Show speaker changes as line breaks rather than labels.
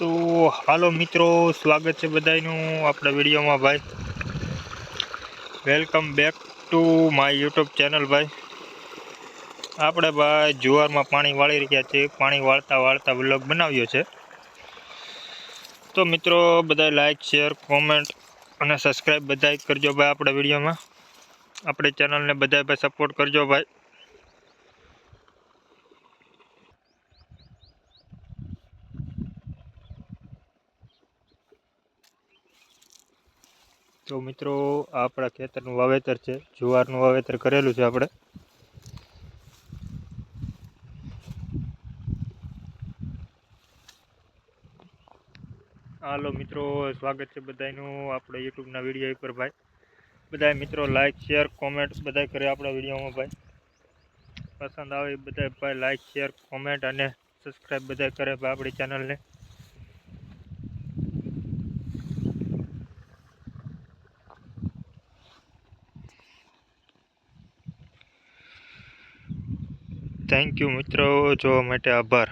તો હાલો મિત્રો, સ્વાગત છે બધાનું આપણા વિડીયોમાં ભાઈ. Welcome back to my YouTube channel ભાઈ. આપણે ભાઈ જુવારમાં પાણી વાળી રહ્યા છે પાણી વાળતા વાળતા વ્લોગ બનાવ્યો છે. તો મિત્રો બધા લાઈક શેર કોમેન્ટ અને સબસ્ક્રાઈબ બધા કરજો ભાઈ આપણા વિડીયોમાં. આપણી ચેનલને બધા ભાઈ સપોર્ટ કરજો ભાઈ. તો મિત્રો આપણા ખેતરનું વાવેતર છે. જુવારનું વાવેતર કરેલું છે આપણે. હાલો મિત્રો, સ્વાગત છે બધાનું આપણે યુટ્યુબના વીડિયો ઉપર ભાઈ. બધા મિત્રો લાઇક શેર કોમેન્ટ બધા કરે આપણા વિડીયોમાં ભાઈ. પસંદ આવે બધા ભાઈ લાઇક શેર કોમેન્ટ અને સબસ્ક્રાઈબ બધા કરે ભાઈ આપણી ચેનલને થેન્ક યુ મિત્રો જોવા માટે આભાર.